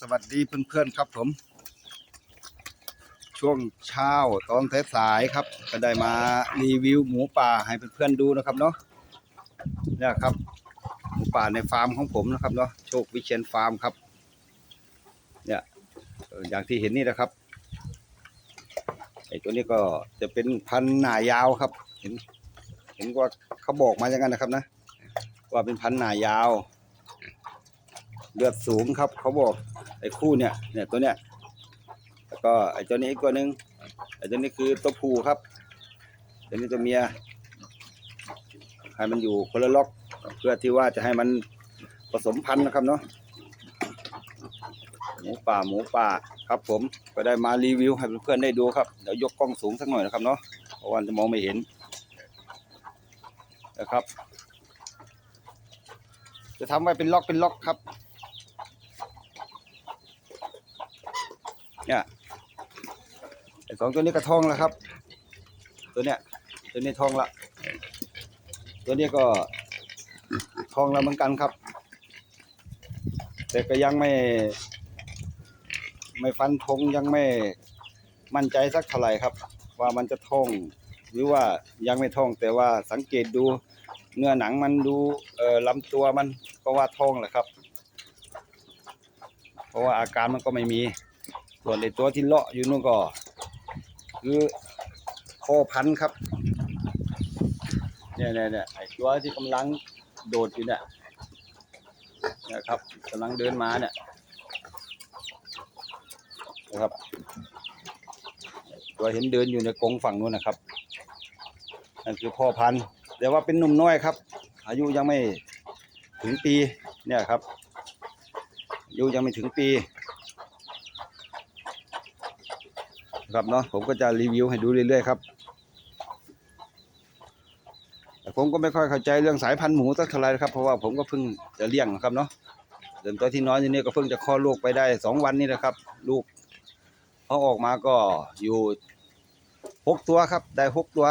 สวัสดีเพื่อนๆครับผม ช่วงเช้าตอนสายๆครับก็ได้มารีวิวหมูป่าให้เพื่อนๆดูนะครับเนาะเนี่ยครับ หมูป่าในฟาร์มของผมนะครับเนาะโชควิเชียนฟาร์มครับ เนี่ยอย่างที่เห็นนี่นะครับไอ้ตัวนี้ก็จะเป็นพันหนายาวครับ เห็นเห็นว่าเขาบอกมาอย่างนั้นนะครับนะ ว่าเป็นพันหนายาว เลือดสูงครับ เขาบอกไอ้คู่เนี่ยเนี่ยตัวเนี้ยแล้วก็ไอ้ตัวนี้อีกตัวหนึ่งไอ้ตัวนี้คือตัวผู้ครับตัวนี้ตัวเมียให้มันอยู่คนละล็อก เพื่อที่ว่าจะให้มันผสมพันธุ์นะครับเนาะหมูป่าหมูป่าครับ ผมก็ได้มารีวิวให้เพื่อนๆได้ดูครับเดี๋ยวยกกล้องสูงสักหน่อยนะครับเนาะเพราะว่าจะมองไม่เห็นนะครับ จะทำไว้เป็นล็อกเป็นล็อกครับ เนี่ยไอ้สองตัวนี้กระทองแล้วครับ ตัวเนี้ยตัวนี้ทองละตัวนี้ก็ทองแล้วเหมือนกันครับ แต่ก็ยังไม่ ไม่ฟันธงยังไม่มั่นใจสักเท่าไหร่ครับ ว่ามันจะทองหรือว่ายังไม่ทองแต่ว่าสังเกตดูเนื้อหนังมันดูเอ่อลำตัวมันก็ว่าทองแหละครับ เพราะว่าอาการมันก็ไม่มี ส่วนในตัวที่เลาะอยู่นู่นก็ คือคอพันครับ เนี่ยเนี่ยเนี่ยไอตัวที่กำลังโดดอยู่เนี่ยนะครับกำลังเดินมาเนี่ยนะครับ ตัวเห็นเดินอยู่ในกรงฝั่งนู้นนะครับนั่นคือพ่อพันธุ์แต่ว่าเป็นหนุ่มน้อยครับ อายุยังไม่ถึงปีเนี่ยครับอายุยังไม่ถึงปี ครับเนาะผมก็จะรีวิวให้ดูเรื่อยๆครับแต่ผมก็ไม่ค่อยเข้าใจเรื่องสายพันธุ์หมูสักเท่าไหรนะครับเพราะว่าผมก็เพิ่งจะเลี้ยงนะครับเนาะเดิมตัวที่น้อยอยู่นี่ก็เพิ่งจะคลอดลูกไปได้สองวันนี่นะครับ ลูกเขาออกมาก็อยู่หกตัวครับ ได้หกตัว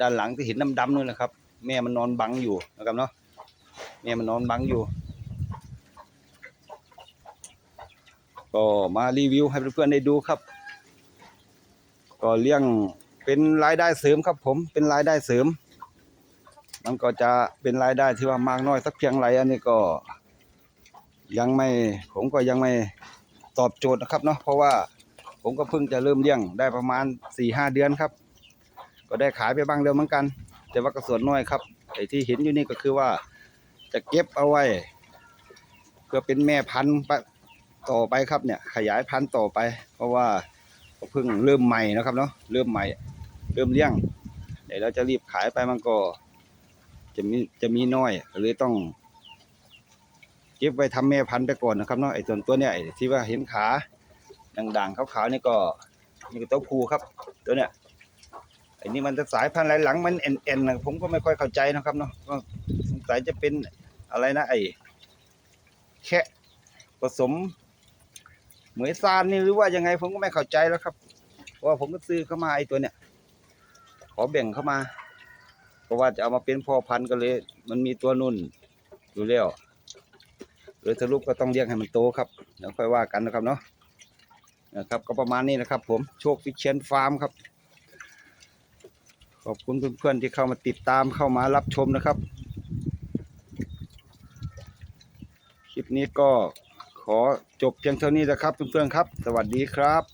ด้านหลังที่เห็นดำๆนู่นนะครับ แม่มันนอนบังอยู่นะครับเนาะแม่มันนอนบังอยู่ ก็มารีวิวให้เพื่อนๆได้ดูครับ ก็เลี้ยงเป็นรายได้เสริมครับ ผมเป็นรายได้เสริม มันก็จะเป็นรายได้ที่ว่ามากน้อยสักเพียงไรอันนี้ก็ ยังไม่ผมก็ยังไม่ตอบโจทย์นะครับเนาะเพราะว่าผมก็เพิ่งจะเริ่มเลี้ยงได้ประมาณสี่ห้าเดือนครับ ก็ได้ขายไปบ้างแล้วเหมือนกัน แต่ว่าก็ส่วนน้อยครับไอ้ที่เห็นอยู่นี่ก็คือว่าจะเก็บเอาไว้ เพื่อเป็นแม่พันธุ์ต่อไปครับเนี่ย ขยายพันธุ์ต่อไป เพราะว่า ก็เพิ่งเริ่มใหม่นะครับเนาะเริ่มใหม่ เริ่มเลี้ยงเดี๋ยวเราจะรีบขายไปมันก็จะมีจะมีน้อยก็เลยต้อง เก็บไว้ทำแม่พันธุ์ไปก่อนนะครับเนาะไอ้ส่วนตัวเนี้ยที่ว่าเห็นขาด่างๆขาวๆนี่ก็นี่ก็ตัวผู้ครับ ตัวเนี้ยไอ้นี่มันจะสายพันธุ์อะไรหลังมันเอ็นเอ็นะผมก็ไม่ค่อยเข้าใจนะครับเนาะก็สงสัยจะเป็นอะไรนะไอ้แค่ผสม เหมยซานนี่หรือว่ายังไงผมก็ไม่เข้าใจแล้วครับว่าผมก็ซื้อเข้ามาไอ้ตัวเนี้ยขอแบ่งเข้ามา เพราะว่าจะเอามาเป็นพ่อพันธุ์ก็เลย มันมีตัวนุ่นอยู่แล้วเลยสรุปก็ต้องเลี้ยงให้มันโตครับเดี๋ยวค่อยว่ากันนะครับเนาะนะครับ ก็ประมาณนี้นะครับ ผมโชคฟิชเชนฟาร์มครับ ขอบคุณเพื่อนๆที่เข้ามาติดตามเข้ามารับชมนะครับ คลิปนี้ก็ ขอจบเพียงเท่านี้นะครับเพื่อนๆครับ สวัสดีครับ